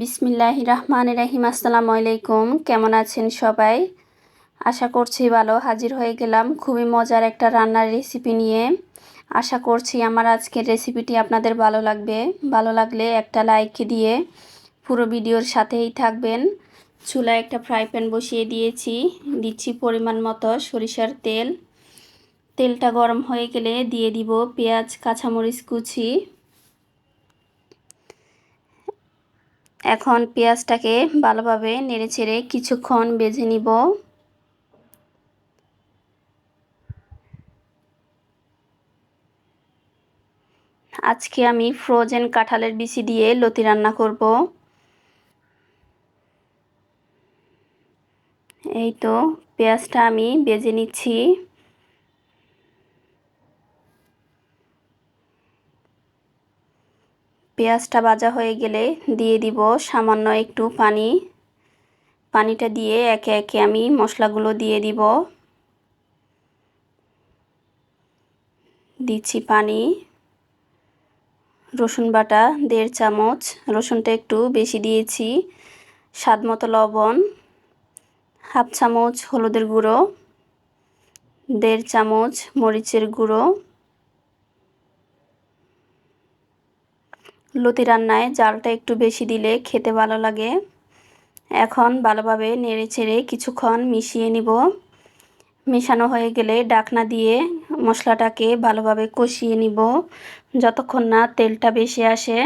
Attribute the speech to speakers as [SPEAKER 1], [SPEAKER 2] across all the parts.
[SPEAKER 1] বিসমিল্লাহ রহমান রাহিম, আসসালামু আলাইকুম। কেমন আছেন সবাই? আশা করছি ভালো, হাজির হয়ে গেলাম। খুবই মজার একটা রান্নার রেসিপি নিয়ে। আশা করছি আমার আজকের রেসিপিটি আপনাদের ভালো লাগবে। ভালো লাগলে একটা লাইক দিয়ে পুরো ভিডিওর সাথেই থাকবেন। চুলায় একটা ফ্রাই প্যান বসিয়ে দিয়েছি। দিচ্ছি পরিমাণ মতো সরিষার তেল। তেলটা গরম হয়ে গেলে দিয়ে দিব পেঁয়াজ, কাঁচামরিচ কুচি। এখন পেঁয়াজটাকে ভালোভাবে নেড়ে চেড়ে কিছুক্ষণ বেজে নিব। আজকে আমি ফ্রোজেন কাঁঠালের বিচি দিয়ে লতি রান্না করব। এই তো পেঁয়াজটা আমি বেজে নিচ্ছি। পেঁয়াজটা ভাজা হয়ে গেলে দিয়ে দিব সামান্য একটু পানি। পানিটা দিয়ে একে একে আমি মশলাগুলো দিয়ে দিব। দিচ্ছি পানি। রসুন বাটা দেড় চামচ। রসুনটা একটু বেশি দিয়েছি, স্বাদ মতো লবণ। হাফ চামচ হলুদের গুঁড়ো, দেড় চামচ মরিচের গুঁড়ো। লতি রান্নায় জালটা একটু বেশি দিলে খেতে ভালো লাগে। এখন ভালোভাবে নেড়ে ছেড়ে কিছুক্ষণ মিশিয়ে নিব। মেশানো হয়ে গেলে ডাকনা দিয়ে মশলাটাকে ভালোভাবে কষিয়ে নিব, যতক্ষণ না তেলটা বেশি আসে।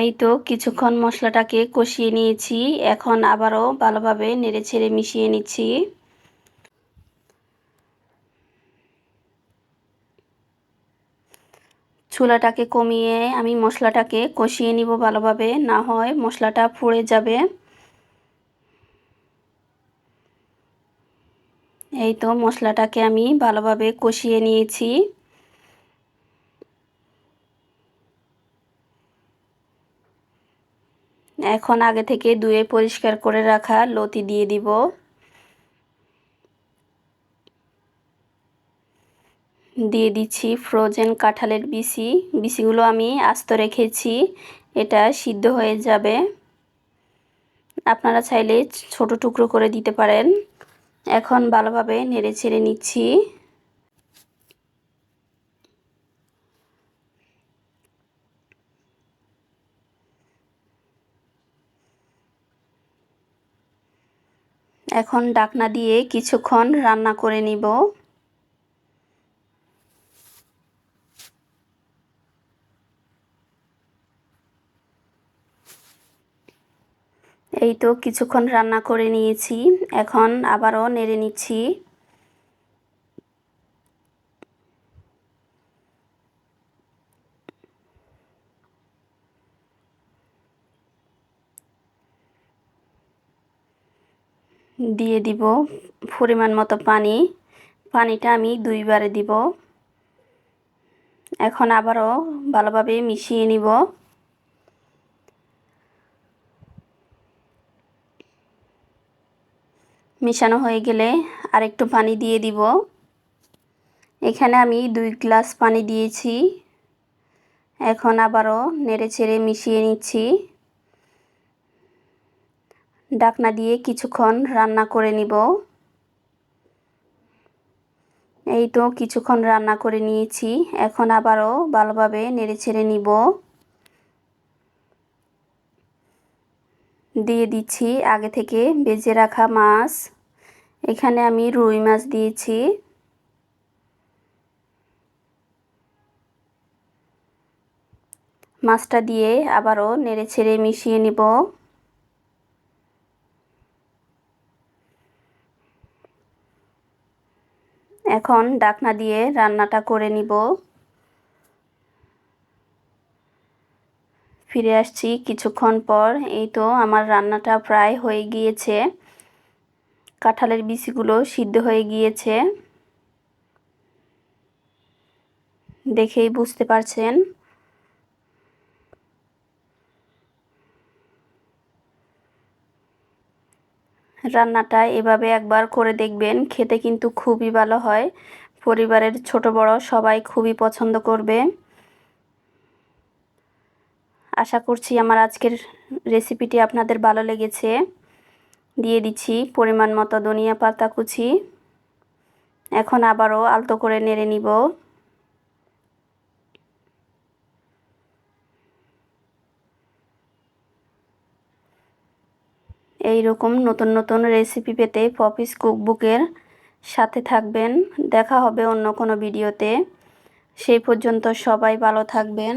[SPEAKER 1] এই তো কিছুক্ষণ মশলাটাকে কষিয়ে নিয়েছি, এখন আবারও ভালোভাবে নেড়ে ছেড়ে মিশিয়ে নিচ্ছি। চুলাটাকে কমিয়ে আমি মশলাটাকে কষিয়ে নিব ভালোভাবে, না হয় মশলাটা পুড়ে যাবে। এই তো মশলাটাকে আমি ভালোভাবে কষিয়ে নিয়েছি। এখন আগে থেকে ধুয়ে পরিষ্কার করে রাখা লতি দিয়ে দিব। দিয়ে দিচ্ছি ফ্রোজেন কাঁঠালের বিসি। বিসিগুলো আমি আস্ত রেখেছি, এটা সিদ্ধ হয়ে যাবে। আপনারা চাইলে ছোট টুকরো করে দিতে পারেন। এখন ভালোভাবে নেড়ে ছেড়ে নিচ্ছি। এখন ডাকনা দিয়ে কিছুক্ষণ রান্না করে নিব। এই তো কিছুক্ষণ রান্না করে নিয়েছি। এখন আবারও নেড়ে নিচ্ছি। দিয়ে দিব পরিমাণ মতো পানি। পানিটা আমি দুইবারে দিব। এখন আবারও ভালোভাবে মিশিয়ে নিব। মেশানো হয়ে গেলে আর একটু পানি দিয়ে দিব। এখানে আমি দুই গ্লাস পানি দিয়েছি। এখন আবারও নেড়ে ছেড়ে মিশিয়ে নিচ্ছি। ডাকনা দিয়ে কিছুক্ষণ রান্না করে নিব। এই তো কিছুক্ষণ রান্না করে নিয়েছি। এখন আবারও ভালোভাবে নেড়ে ছেড়ে নিব। দিয়ে দিচ্ছি। আগে থেকে বেজে রাখা মাছ। এখানে আমি রুই মাছ দিয়েছি। মাছটা দিয়ে আবারও নেড়ে ছেড়ে মিশিয়ে নিব। এখন ডাকনা দিয়ে রান্নাটা করে নিব। ফিরে আসছি কিছুক্ষণ পর। এই তো আমার রান্নাটা প্রায় হয়ে গিয়েছে। কাঁঠালের বিচিগুলো সিদ্ধ হয়ে গিয়েছে। দেখেই বুঝতে পারছেন। রান্নাটা এভাবে একবার করে দেখবেন, খেতে কিন্তু খুবই ভালো হয়। পরিবারের ছোট বড় সবাই খুবই পছন্দ করবে। আশা করছি আমার আজকের রেসিপিটি আপনাদের ভালো লেগেছে। দিয়ে দিচ্ছি পরিমাণ মতো ধনিয়া পাতা কুচি। এখন আবারও আলতো করে নেড়ে নিব। এই রকম নতুন নতুন রেসিপি পেতে পপিস কুকবুকের সাথে থাকবেন। দেখা হবে অন্য কোনো ভিডিওতে সেই পর্যন্ত সবাই ভালো থাকবেন।